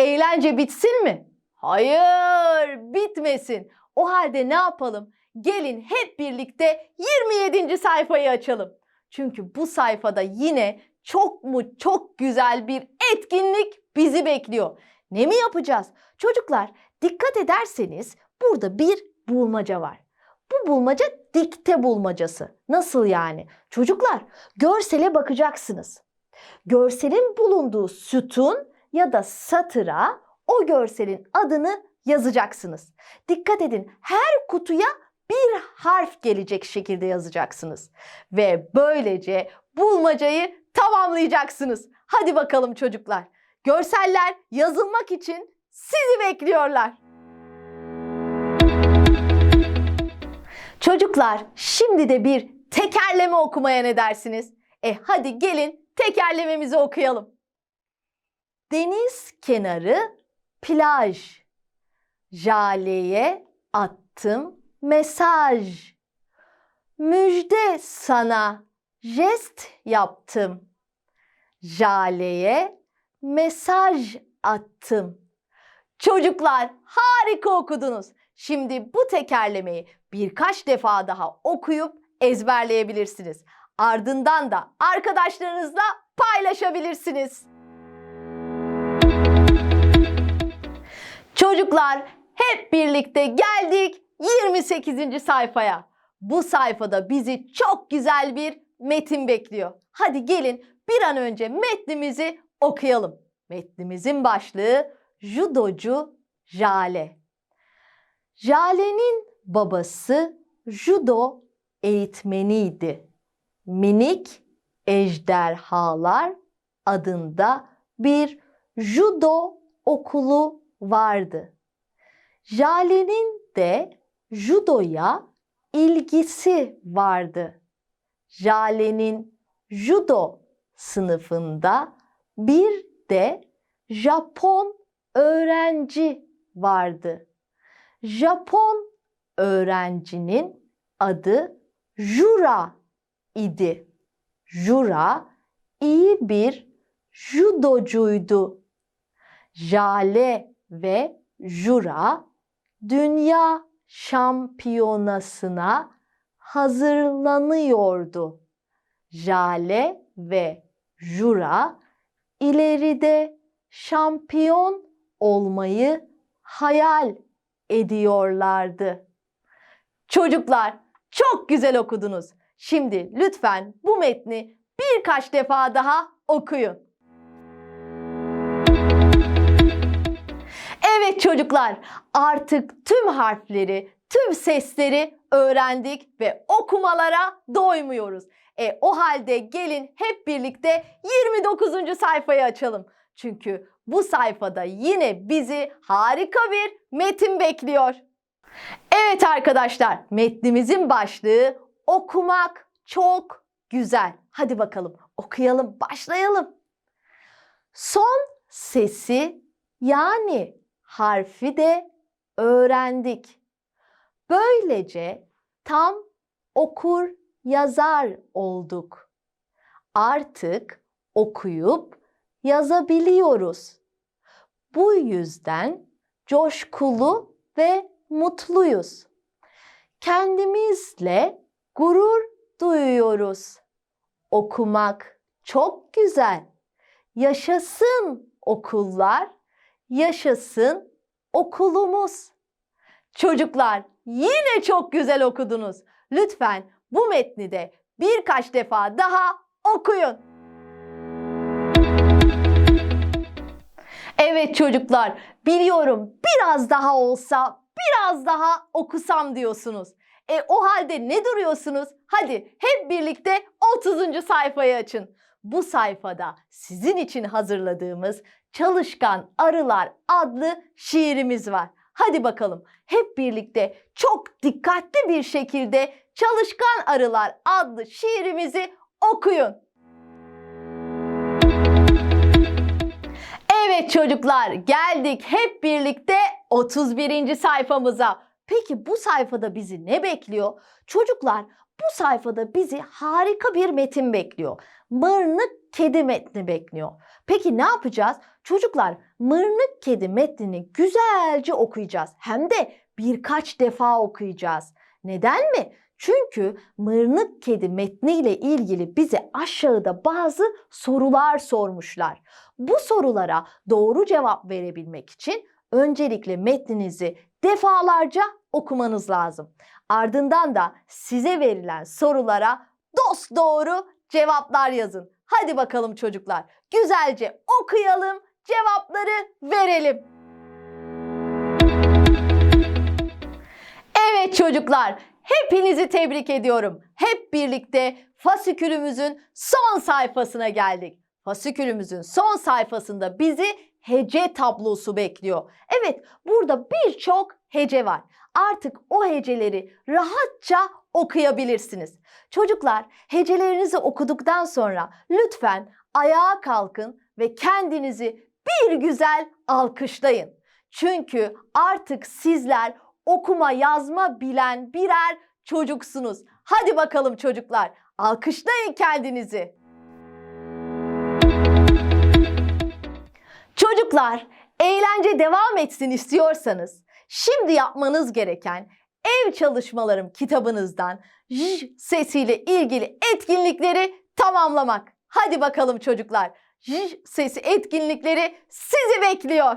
Eğlence bitsin mi? Hayır, bitmesin. O halde ne yapalım? Gelin hep birlikte 27. sayfayı açalım. Çünkü bu sayfada yine çok mu çok güzel bir etkinlik bizi bekliyor. Ne mi yapacağız? Çocuklar dikkat ederseniz burada bir bulmaca var. Bu bulmaca dikte bulmacası. Nasıl yani? Çocuklar görsele bakacaksınız. Görselin bulunduğu sütun ya da satıra o görselin adını yazacaksınız. Dikkat edin her kutuya bir harf gelecek şekilde yazacaksınız. Ve böylece bulmacayı tamamlayacaksınız. Hadi bakalım çocuklar. Görseller yazılmak için sizi bekliyorlar. Çocuklar şimdi de bir tekerleme okumaya ne dersiniz? E hadi gelin tekerlememizi okuyalım. Deniz kenarı plaj. Jale'ye attım mesaj. Müjde sana jest yaptım. Jale'ye mesaj attım. Çocuklar harika okudunuz. Şimdi bu tekerlemeyi birkaç defa daha okuyup ezberleyebilirsiniz. Ardından da arkadaşlarınızla paylaşabilirsiniz. Çocuklar hep birlikte geldik 28. sayfaya. Bu sayfada bizi çok güzel bir metin bekliyor. Hadi gelin bir an önce metnimizi okuyalım. Metnimizin başlığı Judocu Jale. Jale'nin babası judo eğitmeniydi. Minik ejderhalar adında bir judo okulu vardı. Jale'nin de judoya ilgisi vardı. Jale'nin judo sınıfında bir de Japon öğrenci vardı. Japon öğrencinin adı Jura idi. Jura iyi bir judocuydu. Jale ve Jura dünya şampiyonasına hazırlanıyordu. Jale ve Jura ileride şampiyon olmayı hayal ediyorlardı. Çocuklar çok güzel okudunuz. Şimdi lütfen bu metni birkaç defa daha okuyun. Evet çocuklar, artık tüm harfleri, tüm sesleri öğrendik ve okumalara doymuyoruz. E o halde gelin hep birlikte 29. sayfayı açalım. Çünkü bu sayfada yine bizi harika bir metin bekliyor. Evet arkadaşlar, metnimizin başlığı okumak çok güzel. Hadi bakalım okuyalım, başlayalım. Son sesi yani harfi de öğrendik. Böylece tam okur yazar olduk. Artık okuyup yazabiliyoruz. Bu yüzden coşkulu ve mutluyuz. Kendimizle gurur duyuyoruz. Okumak çok güzel. Yaşasın okullar, yaşasın okulumuz. Çocuklar yine çok güzel okudunuz. Lütfen bu metni de birkaç defa daha okuyun. Evet çocuklar, biliyorum biraz daha olsa, biraz daha okusam diyorsunuz. E o halde ne duruyorsunuz? Hadi hep birlikte 30. sayfayı açın. Bu sayfada sizin için hazırladığımız Çalışkan Arılar adlı şiirimiz var. Hadi bakalım hep birlikte çok dikkatli bir şekilde Çalışkan Arılar adlı şiirimizi okuyun. Evet çocuklar geldik hep birlikte 31. sayfamıza. Peki bu sayfada bizi ne bekliyor? Çocuklar bu sayfada bizi harika bir metin bekliyor. Mırnık kedi metni bekliyor. Peki ne yapacağız? Çocuklar mırnık kedi metnini güzelce okuyacağız. Hem de birkaç defa okuyacağız. Neden mi? Çünkü mırnık kedi metniyle ilgili bize aşağıda bazı sorular sormuşlar. Bu sorulara doğru cevap verebilmek için öncelikle metninizi defalarca okumanız lazım. Ardından da size verilen sorulara dost doğru cevaplar yazın. Hadi bakalım çocuklar. Güzelce okuyalım, cevapları verelim. Evet çocuklar, hepinizi tebrik ediyorum. Hep birlikte fasikülümüzün son sayfasına geldik. Fasikülümüzün son sayfasında bizi hece tablosu bekliyor. Evet, burada birçok hece var. Artık o heceleri rahatça okuyabilirsiniz. Çocuklar, hecelerinizi okuduktan sonra lütfen ayağa kalkın ve kendinizi bir güzel alkışlayın. Çünkü artık sizler okuma yazma bilen birer çocuksunuz. Hadi bakalım çocuklar, alkışlayın kendinizi. Çocuklar, eğlence devam etsin istiyorsanız şimdi yapmanız gereken ev çalışmalarım kitabınızdan j sesiyle ilgili etkinlikleri tamamlamak. Hadi bakalım çocuklar. J sesi etkinlikleri sizi bekliyor.